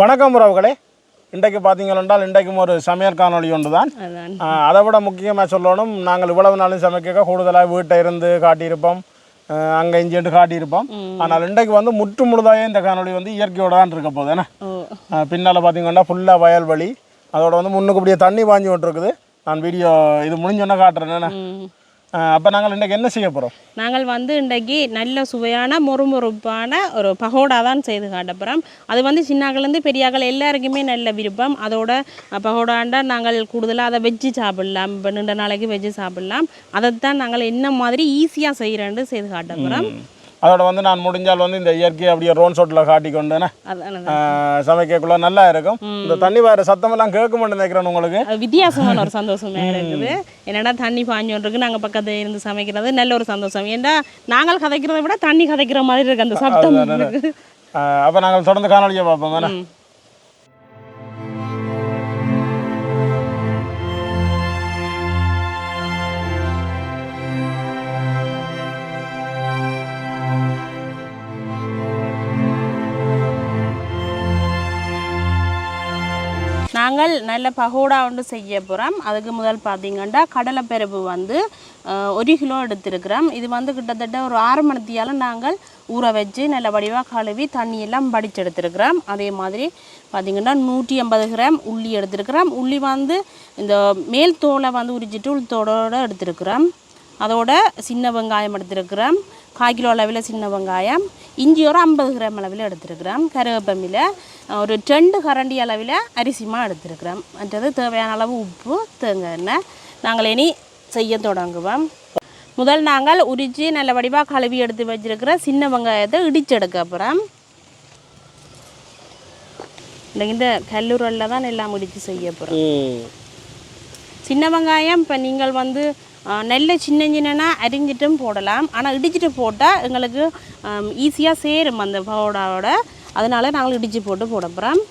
வணக்கம் உறவுகளே. இன்றைக்கு பார்த்தீங்கன்னா இன்றைக்கும் ஒரு சமையல் காணொளி ஒன்று தான் அதை விட முக்கியமாக சொல்லணும் நாங்கள் இவ்வளவு நாளும் சமைக்க கூடுதலாக வீட்டை இருந்து காட்டியிருப்போம். அங்கே இஞ்சிட்டு காட்டியிருப்போம். ஆனால் இன்றைக்கு வந்து முற்று முழுதாயே இந்த காணொளி வந்து இயற்கையோட தான் இருக்க போகுது என்ன? ஓ. பின்னால் பார்த்தீங்கன்னா ஃபுல்லாக வயல்வெளி அதோட வந்து முன்னுக்கு இப்படியே தண்ணி பாஞ்சு விட்டுருக்குது நான் வீடியோ இது முடிஞ்சோன்னே காட்டுறேன். அப்போ நாங்கள் இன்றைக்கு என்ன செய்ய போகிறோம் நாங்கள் வந்து இன்றைக்கு நல்ல சுவையான மொறுமொறுப்பான ஒரு பகோடா தான் செய்து காட்டப்புறோம் அது வந்து சின்னாக்கள்லேருந்து பெரியாக்கள் எல்லாருக்குமே நல்ல விருப்பம். அதோட பகோடாண்டா நாங்கள் கூடுதலாக அதை வெஜ்ஜு சாப்பிடலாம். இப்போ நீண்ட நாளைக்கு வெஜ்ஜு சாப்பிடலாம். அதைத்தான் நாங்கள் என்ன மாதிரி ஈஸியாக செய்கிறேன்னு செய்து காட்டப்புறோம் அதோட வந்து நான் முடிஞ்சால் வந்து இந்த இயற்கையை அப்படியே ரோன் ஷோட்டில் காட்டிக்கொண்டேனே. அதான். சமைக்கக்குள்ள நல்லா இருக்கும். இந்த தண்ணி வர சத்தமெல்லாம் கேட்க மாட்டேன் நினைக்கிறேன் உங்களுக்கு. வித்தியாசமான ஒரு சந்தோஷமே இருக்குது. என்னடா தண்ணி பாஞ்சோன்றிருக்கு நாங்கள் பக்கத்துல இருந்து சமைக்கிறது நல்ல ஒரு சந்தோஷம். ஏன்டா நாங்கள் கதைக்கிறதை விட தண்ணி கதைக்கிற மாதிரி இருக்கு அந்த சத்தம். இருக்கு. அப்போ நாங்கள் தொடர்ந்து காணொலியை பார்ப்போம். தானே? நாங்கள் நல்ல பகோடா ஒன்று செய்ய போகிறோம் அதுக்கு முதல் பார்த்தீங்கன்னா கடலைப்பருப்பு வந்து ஒரு கிலோ எடுத்திருக்கிறோம். இது வந்து கிட்டத்தட்ட ஒரு ஆறு மணித்தியால் நாங்கள் ஊற வச்சு நல்ல வடிவாக கழுவி தண்ணியெல்லாம் படித்து எடுத்திருக்கிறோம். அதே மாதிரி பார்த்திங்கன்னா நூற்றி ஐம்பது கிராம் உள்ளி எடுத்திருக்கிறோம். உள்ளி வந்து இந்த மேல் தோலை வந்து உரிச்சிட்டு உள் தோலோட எடுத்திருக்கிறோம். அதோட சின்ன வெங்காயம் எடுத்திருக்கிறோம். கால் கிலோ அளவில் சின்ன வெங்காயம் இஞ்சி ஒரு ஐம்பது கிராம் அளவில் எடுத்திருக்கிறோம் கருவேப்பமில ஒரு ரெண்டு கரண்டி அளவில் அரிசிமா எடுத்திருக்கிறோம் மற்றது தேவையான அளவு உப்பு தேங்காய் எண்ணெய். நாங்கள் இனி செய்ய தொடங்குவோம். முதல் நாங்கள் உரித்து நல்ல வடிவாக கழுவி எடுத்து வச்சிருக்கிற சின்ன வெங்காயத்தை இடிச்சு எடுக்க அப்புறம் இந்த கல்லூரில் தான் எல்லாம் இடித்து செய்ய போகிறோம் சின்ன வெங்காயம் இப்போ நீங்கள் வந்து நெல்லை சின்ன சின்னனா அரிஞ்சிட்டும் போடலாம். ஆனால் இடிச்சிட்டு போட்டால் எங்களுக்கு ஈஸியாக சேரும் அந்த பவுடாவோட அதனால நாங்கள் இடித்து போட்டு போட போகிறோம்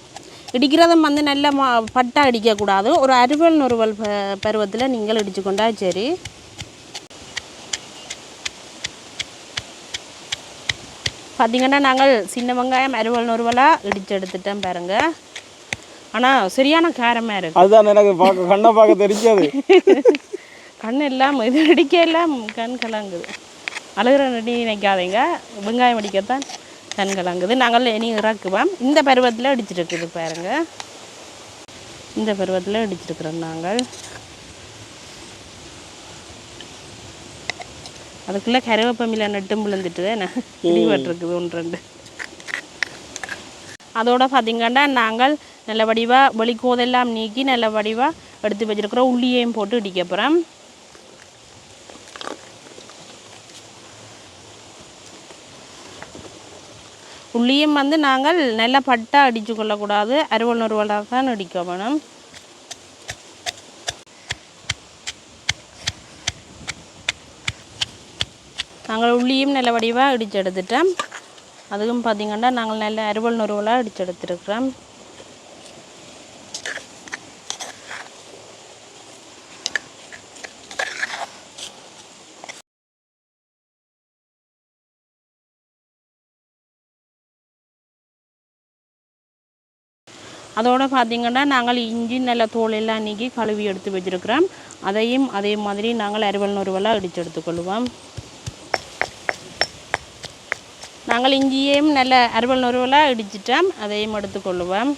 இடிக்கிறதும் வந்து நல்ல மா பட்டா இடிக்கக்கூடாது. ஒரு அறுவல் நொறுவல் பருவத்தில் நீங்கள் இடிச்சு கொண்டா சரி. பார்த்தீங்கன்னா நாங்கள் சின்ன வெங்காயம் அறுவல் நொறுவலாக இடித்து எடுத்துட்டோம் பாருங்க. ஆனால் சரியான காரமாக இருக்கு. அதுதான் எனக்கு பார்க்க கண்ணை பார்க்க தெரிஞ்சது. கண் இல்லாமல் இது அடிக்க எல்லாம் கண் கலங்குது. அழுகிற நடி நினைக்காதீங்க. வெங்காயம் அடிக்கத்தான் கண் கலங்குது. நாங்கள் இனி இறக்குவோம். இந்த பருவத்தில் அடிச்சிருக்குது பாருங்க. இந்த பருவத்தில் அடிச்சிருக்கிறோம் நாங்கள். அதுக்குள்ளே கருவேப்பமில நட்டும் விழுந்துட்டு இடிபட்டிருக்குது ஒன்று ரெண்டு. அதோட பார்த்தீங்கன்னா நாங்கள் நல்ல வடிவாக வெளிக்கோதெல்லாம் நீக்கி நல்ல வடிவாக எடுத்து வச்சிருக்கிறோம் உள்ளியையும் போட்டு இடிக்க போகிறோம் உள்ளியும் வந்து நாங்கள் நல்ல பட்டா அடித்து கொள்ளக்கூடாது. அறுவல் நறுவலாக தான் அடிக்க வேணும். நாங்கள் உள்ளியும் நல்ல வடிவாக அடித்து எடுத்துட்டோம். அதுவும் பார்த்திங்கன்னா நாங்கள் நல்ல அறுவல் நறுவலாக அடித்து எடுத்துருக்குறோம். அதோட பார்த்தீங்கன்னா நாங்கள் இஞ்சி நல்ல தோல் எல்லாம் நீக்கி கழுவி எடுத்து வச்சிருக்கிறோம். அதையும் அதே மாதிரி நாங்கள் அறுவல் நொறுவலாக அடித்து எடுத்துக்கொள்வோம். நாங்கள் இஞ்சியையும் நல்ல அறுவல் நொறுவலாக இடிச்சிட்டோம். அதையும் எடுத்துக்கொள்வோம்.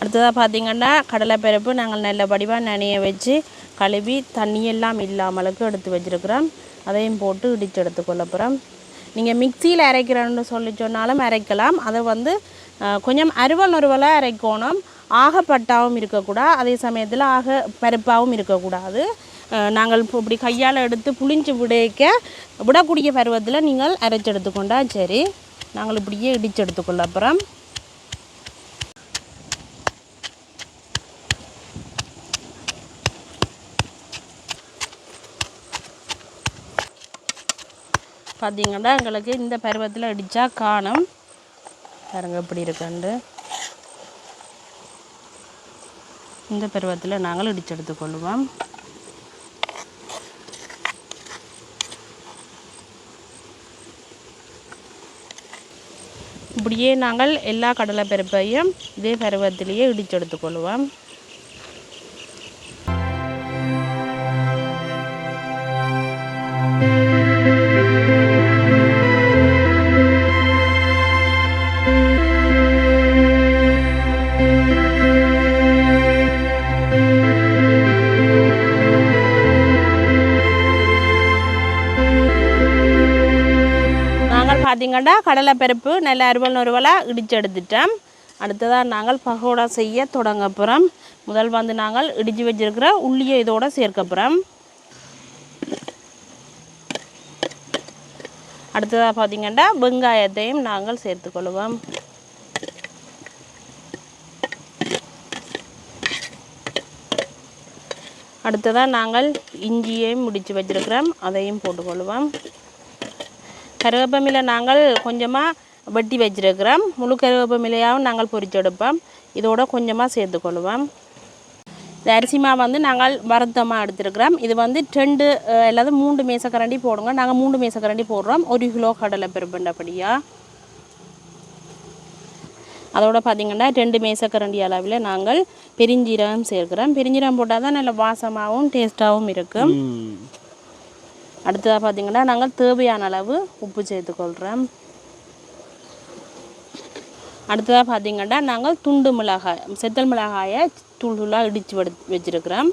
அடுத்ததாக பார்த்தீங்கன்னா கடலைப்பருப்பு நாங்கள் நல்ல வடிவாக நனைய வச்சு கழுவி தண்ணியெல்லாம் இல்லாமலுக்கு எடுத்து வச்சிருக்கிறோம். அதையும் போட்டு இடித்து எடுத்துக்கொள்ள போகிறேன் நீங்கள் மிக்சியில் அரைக்கிறேன்னு சொல்லி சொன்னாலும் அரைக்கலாம். அதை வந்து கொஞ்சம் அருவல் நறுவலாக அரைக்கணும். ஆகப்பட்டாவும் இருக்கக்கூடாது. அதே சமயத்தில் ஆக பருப்பாகவும் இருக்கக்கூடாது. நாங்கள் இப்போ இப்படி கையால் எடுத்து புளிஞ்சு விடைக்க விடக்கூடிய பருவத்தில் நீங்கள் அரைச்செடுத்துக்கொண்டா சரி. நாங்கள் இப்படியே இடித்து எடுத்துக்கொள்ள அப்புறம் பார்த்திங்கன்னா எங்களுக்கு இந்த பருவத்தில் அடித்தா காணும். பாருங்கள் எப்படி இருக்குண்டு இந்த பருவத்தில் நாங்கள் இடிச்செடுத்து கொள்வோம். இப்படியே நாங்கள் எல்லா கடலைப்பருப்பையும் இதே பருவத்திலேயே இடிச்செடுத்து கொள்வோம். நாங்கள் பார்த்தீங்கன்னா கடலைப்பருப்பு நல்ல அறுவல் நறுவலாக இடிச்சு எடுத்துட்டோம் அடுத்ததாக நாங்கள் பகோடா செய்ய தொடங்க போகிறோம் முதல் வந்து நாங்கள் இடித்து வச்சிருக்கிற உள்ளியை இதோடு சேர்க்க போகிறோம் அடுத்ததாக பார்த்தீங்கன்னா வெங்காயத்தையும் நாங்கள் சேர்த்துக்கொள்வோம் அடுத்ததாக நாங்கள் இஞ்சியையும் முடித்து வச்சிருக்கிறோம். அதையும் போட்டுக்கொள்வோம் கருவேப்பமில்லை நாங்கள் கொஞ்சமாக வெட்டி வச்சிருக்கிறோம். முழு கருவேப்பமில்லையாகவும் நாங்கள் பொறிச்செடுப்போம் இதோட கொஞ்சமாக சேர்த்துக்கொள்வோம் இந்த அரிசி மாவு வந்து நாங்கள் வருத்தமாக எடுத்துருக்கிறோம். இது வந்து ரெண்டு அல்லது மூன்று மேசக்கரண்டி போடுங்க. நாங்கள் மூன்று மேசக்கரண்டி போடுறோம். ஒரு கிலோ கடலை பருப்புண்டபடியாக அதோட பார்த்தீங்கன்னா ரெண்டு மேசக்கரண்டி அளவில் நாங்கள் பெருஞ்சீரகம் சேர்க்கிறோம். பெருஞ்சீரகம் போட்டால் தான் நல்ல வாசமாகவும் டேஸ்ட்டாகவும் இருக்கும். அடுத்ததாக பார்த்தீங்கன்னா நாங்கள் தேவையான அளவு உப்பு சேர்த்துக்கொள்கிறோம் அடுத்ததாக பார்த்தீங்கன்னா நாங்கள் துண்டு மிளகாய் செத்தல் மிளகாயை தூள் தூளாக இடித்து வடு வச்சுருக்கிறோம்.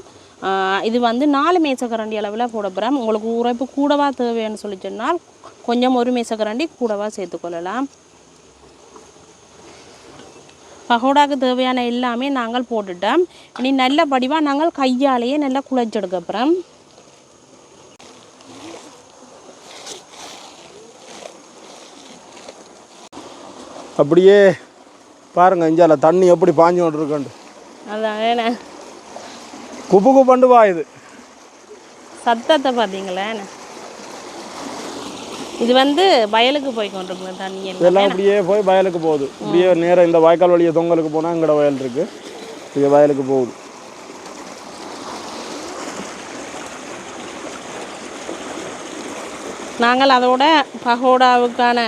இது வந்து நாலு மேசக்கரண்டி அளவில் போட போகிறோம் உங்களுக்கு உரைப்பு கூடவா தேவைன்னு சொல்லி சொன்னால் கொஞ்சம் ஒரு மேசக்கரண்டி கூடவா சேர்த்துக்கொள்ளலாம். பகோடாக்கு தேவையான எல்லாமே நாங்கள் போட்டுட்டோம். இனி நல்ல படிவாக நாங்கள் கையாலேயே நல்லா குழைச்செடுக்க அப்படியே பாருங்க இஞ்சால தண்ணி எப்படி பாஞ்சு கொண்டு இருக்குண்டு அதான் குப்பு குப்பண்டு இது. சத்தத்தை பார்த்தீங்களா இது வந்து வயலுக்கு போய் கொண்டிருக்குங்க தண்ணி இதெல்லாம் அப்படியே போய் வயலுக்கு போகுது. இப்படியே நேராக இந்த வாய்க்கால் வழியை தொங்கலுக்கு போனால் எங்கட வயல் இருக்கு. இது வயலுக்கு போகுது. நாங்கள் அதோட பகோடாவுக்கான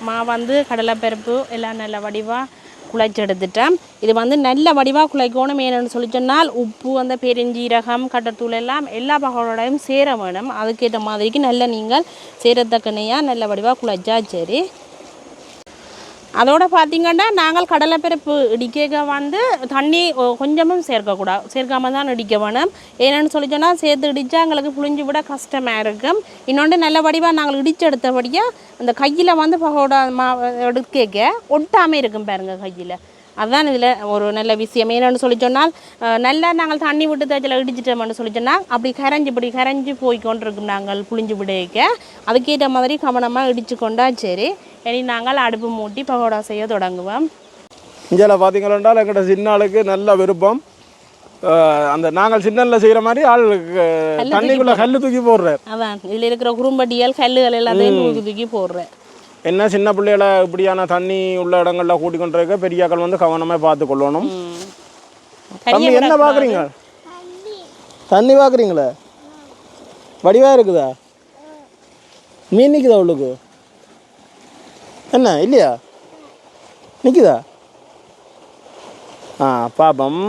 மா வந்து கடலைப்பருப்பு எல்லாம் நல்ல வடிவாக குழைச்சி எடுத்துட்டோம் இது வந்து நல்ல வடிவாக குழைக்கணும் ஏன்னு சொல்லி சொன்னால் உப்பு அந்த பெருஞ்சீரகம் கட்டத்தூள் எல்லாம் எல்லா பகலோடையும் சேர வேணும். அதுக்கேற்ற மாதிரிக்கு நல்ல நீங்கள் சேரத்தக்கனையாக நல்ல வடிவாக குழைச்சா சரி. அதோடு பார்த்தீங்கன்னா நாங்கள் கடலைப்பருப்பு இடிக்க வந்து தண்ணி கொஞ்சமும் சேர்க்கக்கூடாது சேர்க்காம தான் இடிக்க வேணும். ஏன்னு சொல்லி சொன்னால் சேர்த்து இடித்தா எங்களுக்கு புளிஞ்சு விட கஷ்டமாக இருக்கும். இன்னொன்று நல்ல வடிவாக நாங்கள் இடித்து எடுத்தபடியாக அந்த கையில் வந்து பகோடா மா எடுக்க ஒட்டாமல் இருக்கும் பாருங்கள் கையில். அதுதான் இதில் ஒரு நல்ல விஷயம். என்னென்னு சொல்லி சொன்னால் நல்லா நாங்கள் தண்ணி விட்டு தச்சில் இடிச்சிட்டோம்னு சொல்லி சொன்னால் அப்படி கரைஞ்சி இப்படி கரைஞ்சி போய் கொண்டிருக்கும் நாங்கள் புளிஞ்சு விடைக்க. அதுக்கேற்ற மாதிரி கவனமாக இடிச்சு கொண்டா சரி. இனி நாங்கள் அடுப்பு மூட்டி பகோடா செய்ய தொடங்குவோம். இஞ்சால பார்த்தீங்கன்னா எங்கிட்ட சின்ன ஆளுக்கு நல்ல விருப்பம். அந்த நாங்கள் சின்னல்ல செய்கிற மாதிரி ஆள் அஹ், தண்ணிக்குள்ள கல் தூக்கி போடுறார் அதான் இதில் இருக்கிற குறும்பட்டியல் கல்லுகள் எல்லாத்தையும் தூக்கி தூக்கி போடுறேன் என்ன சின்ன பிள்ளைகளை இப்படியான தண்ணி உள்ள இடங்கள்ல கூட்டி கொண்டு இருக்க பெரியாக்கள் வந்து கவனமாக பார்த்து கொள்ளணும். என்ன பார்க்குறீங்க தண்ணி பார்க்குறீங்களா வடிவா இருக்குதா? மீன் நிற்குதா உள்ளுக்கு? என்ன இல்லையா? நிற்குதா ஆ பாப்பம்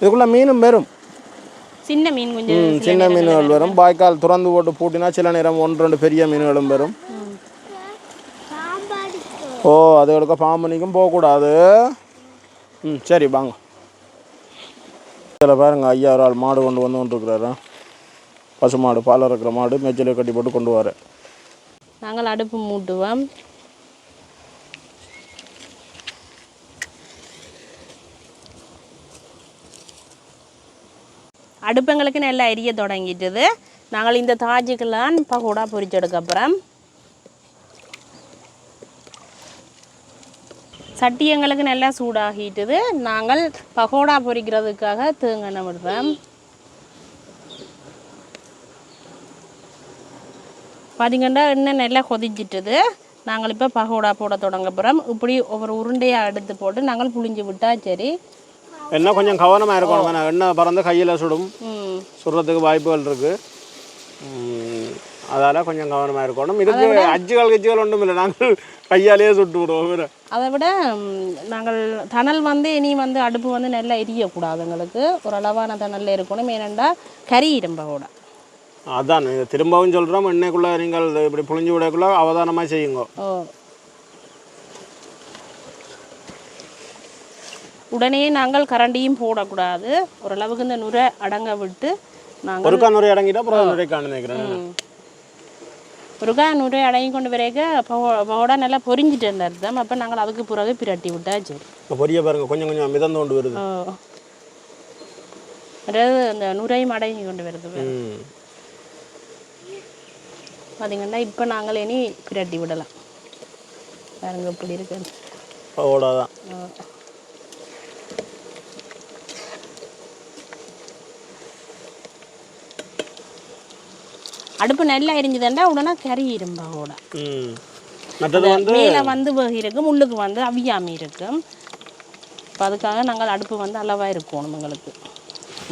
இதுக்குள்ள மீனும் வரும். சின்ன மீன் கொஞ்சம் சின்ன மீன்கள் வரும். வாய்க்கால் திறந்து போட்டு பூட்டினா சில நேரம் ஒன்று ரெண்டு பெரிய மீன்களும் வரும். ஓ அது எடுக்க பாம்பனிக்கும் போகக்கூடாது. ம் சரி வாங்க. இதில் பாருங்க ஐயா ஒரு ஆள் மாடு கொண்டு வந்து கொண்டிருக்கிறாரு? பசு மாடு பால் இருக்கிற மாடு மேய்ச்சலை கட்டி போட்டு கொண்டு வர. நாங்கள் அடுப்பு மூட்டுவோம். அடுப்பங்களுக்கு நல்லா எரிய தொடங்கிட்டுது. நாங்கள் இந்த தாஜுக்கெல்லாம் பகோடா பொரிச்செடுக்க அப்புறம் சட்டி எங்களுக்கு நல்லா சூடாகிட்டுது. நாங்கள் பகோடா பொரிக்கிறதுக்காக தேங்காய் விடுறோம் பார்த்தீங்கன்னா எண்ணெய் நல்லா கொதிச்சிட்டுது. நாங்கள் இப்போ பகோடா போட தொடங்க போகிறோம் இப்படி ஒவ்வொரு உருண்டையாக எடுத்து போட்டு நாங்கள் புளிஞ்சு விட்டா சரி. என்ன கொஞ்சம் கவனமாக இருக்கணும் வேணா எண்ணெய் பறந்து கையில் சுடும் சுடுறதுக்கு வாய்ப்புகள் இருக்குது அதால கொஞ்சம் கவனமாக இருக்கணும் இதுக்கு அச்சுகள் கிச்சுகள் ஒன்றும் இல்லை நாங்கள் கையாலேயே சுட்டு விடுவோம் அதை விட நாங்கள் தணல் வந்து இனி வந்து அடுப்பு வந்து நல்லா எரியக்கூடாது எங்களுக்கு ஒரு அளவான தணலில் இருக்கணும் ஏனெண்டா கறி இரும்பகோட அதான் திரும்பவும் சொல்கிறோம் எண்ணெய்க்குள்ளே நீங்கள் இப்படி புழிஞ்சு விடக்குள்ள அவதானமாக செய்யுங்க உடனே நாங்கள் கரண்டியும் போடக்கூடாது. ஓரளவுக்கு இந்த நுரை அடங்க விட்டு நாங்கள் ஒருக்கா நுரை அடங்கிட்டா அப்புறம் நுரை காண நினைக்கிறேன் ஒருக்கா நுரை அடங்கி கொண்டு வரைக்க பகோடா நல்லா பொரிஞ்சிட்டு இருந்த அர்த்தம். அப்போ நாங்கள் அதுக்கு பிறகு பிரட்டி விட்டா சரி. பொரிய பாருங்க கொஞ்சம் கொஞ்சம் மிதந்து கொண்டு வருது. அதாவது அந்த நுரையும் அடங்கி கொண்டு வருது பார்த்தீங்கன்னா இப்போ நாங்கள் இனி பிரட்டி விடலாம். பாருங்க இப்படி இருக்கு அவ்வளோதான் அடுப்பு நல்லா எரிஞ்சுதுண்டா உடனே கறி இரும்பாவோட ம். மற்றது வந்து மேலே வந்து வேக இருக்கும் உள்ளுக்கு வந்து அவியாமி இருக்கும் இப்போ அதுக்காக நாங்கள் அடுப்பு வந்து அளவாக இருக்கணும் எங்களுக்கு.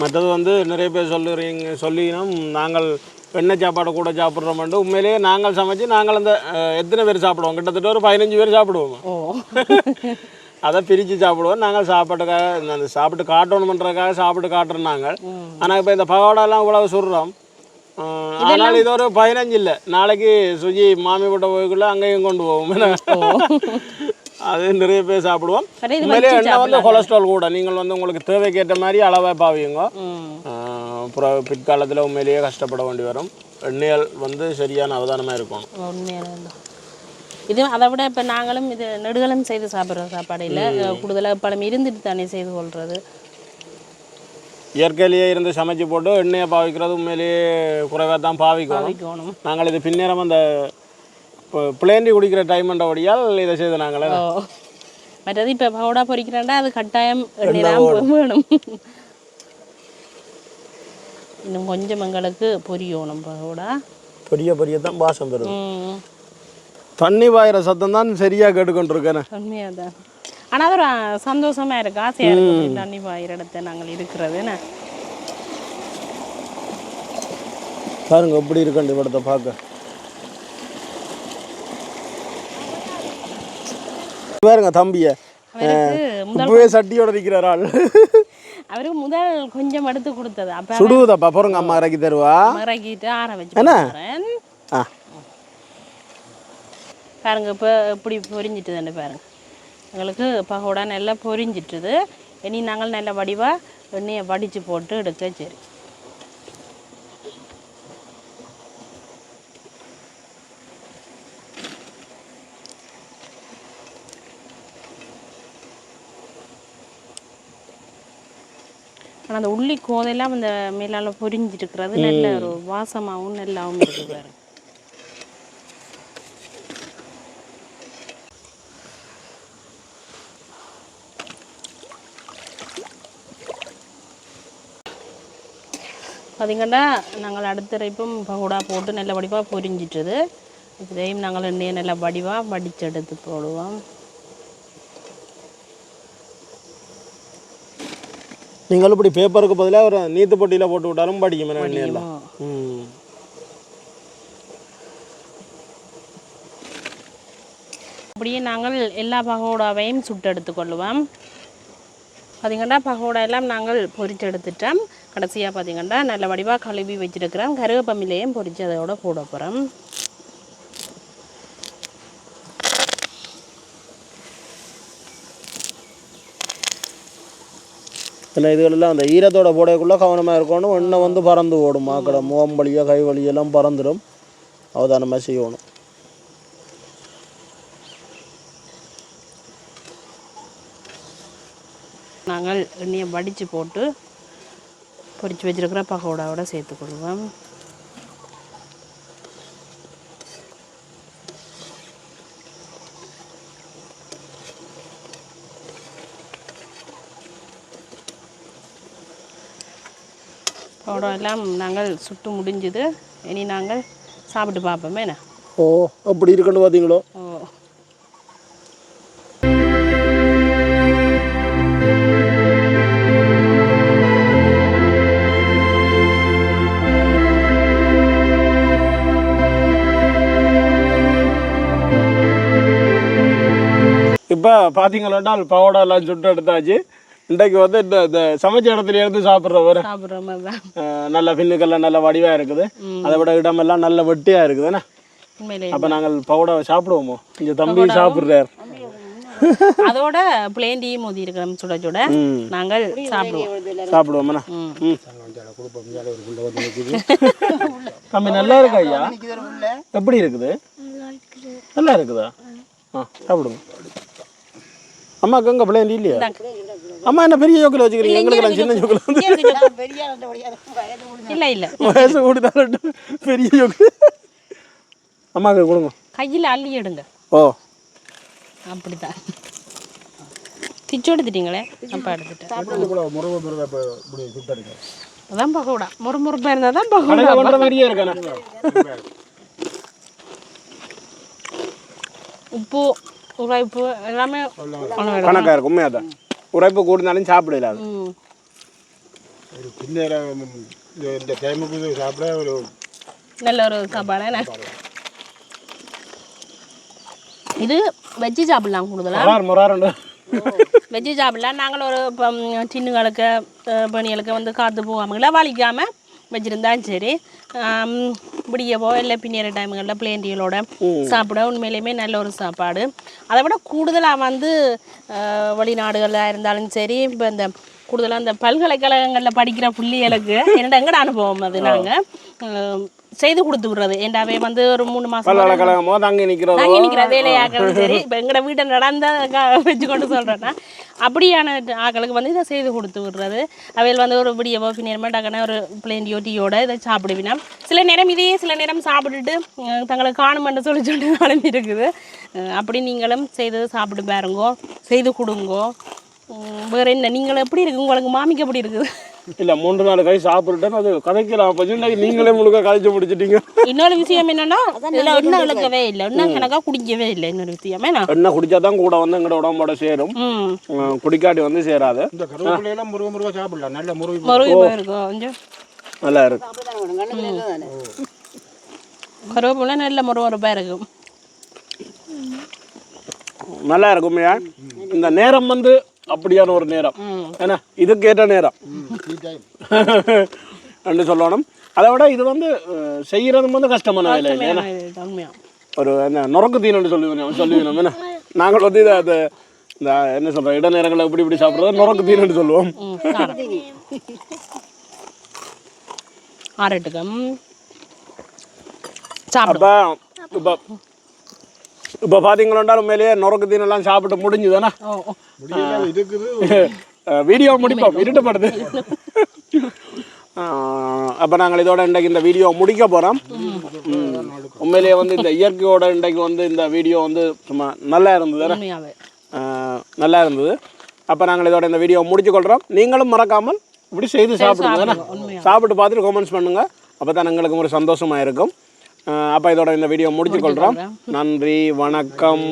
மற்றது வந்து நிறைய பேர் சொல்லுறீங்க சொல்லினோம் நாங்கள் எண்ணெய் சாப்பாடு கூட சாப்பிட்றோம்ட்டு உண்மையிலேயே நாங்கள் சமைச்சு நாங்கள் அந்த எத்தனை பேர் சாப்பிடுவோம்? கிட்டத்தட்ட ஒரு பதினஞ்சு பேர் சாப்பிடுவோம். ஓ. அதை பிரித்து சாப்பிடுவோம். நாங்கள் சாப்பாட்டுக்காக அந்த சாப்பிட்டு காட்டணுமன்றதுக்காக சாப்பிட்டு காட்டுறோம் நாங்கள். ஆனால் இப்போ இந்த பகோடாலாம் இவ்வளவு சுடுறோம். ஆனால் இது ஒரு பதினஞ்சு இல்லை நாளைக்கு சுஜி மாமி வீட்டை போய்க்குள்ள அங்கேயும் கொண்டு போவோம் அது நிறைய பேர் சாப்பிடுவோம் வச்சு எண்ணெய் வந்து கொலஸ்ட்ரால் கூட நீங்கள் வந்து உங்களுக்கு தேவைக்கேற்ற மாதிரி அளவாக ஆஹ் அப்புறம் பிற்காலத்தில் உண்மையிலேயே கஷ்டப்பட வேண்டி வரும் எண்ணெய்கள் வந்து சரியான அவதானமாக இருக்கணும் தான். இது அதை விட இப்போ நாங்களும் இது நெடுகலம் செய்து சாப்பிட்ற சாப்பாடு இல்லை கூடுதலாக பழம் இருந்துட்டு தானே செய்து கொள்வது இயற்கையிலேயே இருந்து சமைச்சு போட்டு எண்ணெயை பாவிக்கிறது உண்மையிலேயே குறைவாக தான் பாவிக்கணும். வைக்கணும் நாங்கள் இது பின்னேரம் அந்த பிளேண்டி குடிக்கிற டைம்ன்றபடியால் இதை செய்து நாங்களே. மற்றது இப்போ பவுடா பொரிக்கிறேன்டா அது கட்டாயம் வேணும். இன்னும் கொஞ்சம் எங்களுக்கு பொரியணும் பவுடா. பெரிய பெரிய தான் பாசம் பெறுது ம். தண்ணி பாயிற சத்தம் தான் சரியாக கேட்டுக்கொண்டிருக்கேன். உண்மையாக தான். ஆனால் அது ஒரு அஹ், சந்தோஷமா இருக்கு. ஆசையாக இருக்கு. அப்படி தண்ணி பாயிற இடத்த நாங்கள் இருக்கிறது. என்ன? பாருங்க எப்படி இருக்குண்டு இவடத்தை பார்க்க. பாருங்க தம்பிய. இப்பவே சட்டியோட இருக்கிறார் ஆள். அவருக்கு முதல் கொஞ்சம் எடுத்து கொடுத்தது. அப்போ சுடுவதப்பா பாருங்க அம்மா இறக்கி தருவா. மறக்கிட்டு ஆற வச்சு என்ன? பாருங்க இப்போ இப்படி பொரிஞ்சிட்டு தானே பாருங்க. எங்களுக்கு பகோடா நல்லா பொரிஞ்சிட்டுது. இனி நாங்கள் நல்ல வடிவாக எண்ணெயை வடித்து போட்டு எடுக்க சரி. ஆனால் அந்த உள்ளி கோதையெல்லாம் அந்த மேலால் பொரிஞ்சிட்டு இருக்கிறது நல்ல ஒரு வாசமாகவும் நல்லாவும் இருக்கு பார்த்தீங்கன்னா நாங்கள் அடுத்த பகோடா போட்டு நல்ல வடிவாக பொரிஞ்சிட்டுது. இதையும் நாங்கள் எண்ணெயை நல்லா வடிவாக வடித்து எடுத்து போடுவோம். நீங்கள் இப்படி பேப்பருக்கு பதிலாக ஒரு நீத்து பொட்டியில் போட்டு விட்டாலும் படிக்கும் ம். அப்படியே நாங்கள் எல்லா பகோடாவையும் சுட்டு எடுத்துக்கொள்ளுவோம் பார்த்தீங்கன்னா பகோடா எல்லாம் நாங்கள் பொரிச்சு எடுத்துட்டோம் கடைசியாக பார்த்தீங்கன்னா நல்ல வடிவாக கழுவி வச்சிருக்கிறோம் கருவேப்பமிலையும் பொரிச்சு அதோட போட போகிறோம் சில இதுகளெல்லாம் அந்த ஈரத்தோட போடக்குள்ளே கவனமாக இருக்கணும். எண்ணெய் வந்து பறந்து ஓடும். மாக்கடை முகம் வழியாக கை வழியெல்லாம் பறந்துடும் அவதானமாக செய்யணும். நாங்கள் எண்ணெயை வடித்து போட்டு பொரிச்சு வச்சிருக்கிற பகோடாவோட சேர்த்துக்கொள்வோம் பகோடா எல்லாம் நாங்கள் சுட்டு முடிஞ்சுது. இனி நாங்கள் சாப்பிட்டு பார்ப்போமே என்ன? ஓ அப்படி இருக்குன்னு பார்த்தீங்களோ ஓ இப்போ பார்த்தீங்களா பவோடா எல்லாம் சுட்டு எடுத்தாச்சு. இன்றைக்கு வந்து இந்த இந்த சமைச்ச இடத்துல இருந்து சாப்பிட்ற வர நல்ல பின்னுக்கெல்லாம் நல்ல வடிவாக இருக்குது. அதை விட இடமெல்லாம் நல்ல வெட்டியாக இருக்குதுண்ணே அப்போ நாங்கள் பவுடாவை சாப்பிடுவோமோ? இங்கே தம்பி சாப்பிட்றாரு. அதோட பிளேன் டீ மோதி இருக்கிறோம் சுட சுட நாங்கள் சாப்பிடுவோம். சாப்பிடுவோம்ண்ணா தம்பி நல்லா இருக்கா ஐயா? எப்படி இருக்குது? நல்லா இருக்குதா? ஆ சாப்பிடுங்க. அம்மாக்கு எங்கே பிள்ளைங்க இல்லையா? அம்மா என்ன பெரிய ஜோக்கில் வச்சுக்கிறீங்க? எங்களுக்கெல்லாம் சின்ன ஜோக்கில் வந்து இல்லை இல்லை. வயசு கூடுதாலும் பெரிய ஜோக்கு அம்மாக்கு கொடுங்க. கையில் அள்ளி எடுங்க. ஓ. அப்படிதான் திச்சு எடுத்துட்டீங்களே? அப்பா எடுத்துட்டேன். அதான் பகோடா. முறுமுறுப்பாக இருந்தால் தான் பகோடா. கடையில் கொண்ட மாதிரியே இருக்கானே உப்பு. உரைப்பு எல்லாமே. கணக்காக இருக்கும் உண்மையாக தான். உரைப்பு கூடுனாலும் சாப்பிடல அது. ஒரு பின்னேரம் இந்த டைமுக்கு சாப்பிட ஒரு நல்ல ஒரு சாப்பாடு? இது வெஜ்ஜு சாப்பிடலாம் கூடுதலாக வெஜ்ஜு சாப்பிடலாம். நாங்கள் ஒரு இப்போ டின்னுகளுக்கு பணிகளுக்கு வந்து காற்று போகாமங்களா வலிக்காமல் வச்சுருந்தாலும் சரி விடியவோ இல்லை பின்னிற டைமுகளில் பிளேண்டிகளோட சாப்பிட உண்மையிலுமே நல்ல ஒரு சாப்பாடு. அதை விட கூடுதலாக வந்து வெளிநாடுகளில் இருந்தாலும் சரி இப்போ இந்த கூடுதலாக இந்த பல்கலைக்கழகங்களில் படிக்கிற புள்ளிகளுக்கு என்னோட எங்கட அனுபவம் அது நாங்கள் செய்து கொடுத்து விடுறது. ஏண்டாவே வந்து ஒரு மூணு பல்கலைக்கழகமோ தங்கி நிற்கிறதோ தங்கி நிற்கிற வேலையாக்களும் சரி இப்போ எங்களோட வீட்டை நடந்த வச்சு கொண்டு சொல்கிறேன்னா அப்படியான ஆக்களுக்கு வந்து இதை செய்து கொடுத்து விடுறது. அவையில் வந்து ஒரு விடியவோ பின்னேரமோ டக்குன ஒரு பிளேண்டியோ டீயோட இதை சாப்பிடுவினா சில நேரம் இதையே சில நேரம் சாப்பிட்டுட்டு தங்களை காணுமென்று சொல்லி சொல்லிட்டு நாளும் இருக்குது அப்படி நீங்களும் செய்து சாப்பிட்டு பாருங்கோ செய்து கொடுங்கோ. வேற என்ன? நீங்கள் எப்படி இருக்கு? உங்களுக்கு மாமிக்கு எப்படி இருக்குது? இல்லை மூன்று நாலு கை சாப்பிட்டுட்டேன். அது கதைக்கலாம் அப்போ. நீங்களே முழுக்க கதைச்சு முடிச்சிட்டீங்க. இன்னொரு விஷயம் என்னன்னா இதில் எண்ணெய் இழுக்கவே இல்லை. எண்ணெய் கணக்காக குடிக்கவே இல்லை. இன்னொரு விஷயம் ஏன்னா எண்ணெய் குடிச்சா தான் கூட வந்து எங்களோட உடம்போட சேரும். குடிக்காட்டி வந்து சேராது. இந்த கருவேப்பிலை எல்லாம் முருக முருக சாப்பிடலாம் நல்ல முருகை முருகி கொஞ்சம் நல்லா இருக்கு. கருவேப்பிலை நல்ல முருவருப்பாக இருக்கும் நல்லா இருக்கும். இந்த நேரம் வந்து அப்படியான ஒரு நேரம். ஏன்னா இதுக்கு ஏற்ற நேரம். டீ டைம் என்று சொல்லணும். அதை விட இது வந்து அஹ், செய்யறதும் வந்து கஷ்டமான வேலை ஏன்னா ஒரு என்ன நுறக்கு தீனு சொல்லுவேன் சொல்லுவேன் என்ன நாங்கள் வந்து இதை அது இந்த என்ன சொல்கிறோம் இட நேரங்களில் இப்படி இப்படி சாப்பிட்றது நுறக்கு தீனு சொல்லுவோம். ம் காரம் ஆறட்டுக்கு ம். சாப்பிடும் அப்போ இப்போ இப்போ பார்த்தீங்களா உண்மையிலேயே நுறக்கு தீனெல்லாம் சாப்பிட்டு முடிஞ்சுதானே வீடியோ முடிப்போம் இருட்டுப்படுது அப்போ நாங்கள் இதோட இன்றைக்கு இந்த வீடியோ முடிக்க போகிறோம் உண்மையிலேயே வந்து இந்த இயற்கையோட இன்றைக்கு வந்து இந்த வீடியோ வந்து சும்மா நல்லா இருந்தது நல்லா இருந்தது அப்போ நாங்கள் இதோட இந்த வீடியோ முடிச்சு கொள்கிறோம் நீங்களும் மறக்காமல் இப்படி செய்து சாப்பிடுங்க தானே சாப்பிட்டு பார்த்துட்டு கமெண்ட்ஸ் பண்ணுங்கள் அப்போ தான் எங்களுக்கு ஒரு சந்தோஷமாக இருக்கும் அப்போ இதோட இந்த வீடியோ முடிச்சு கொள்கிறோம் நன்றி வணக்கம்.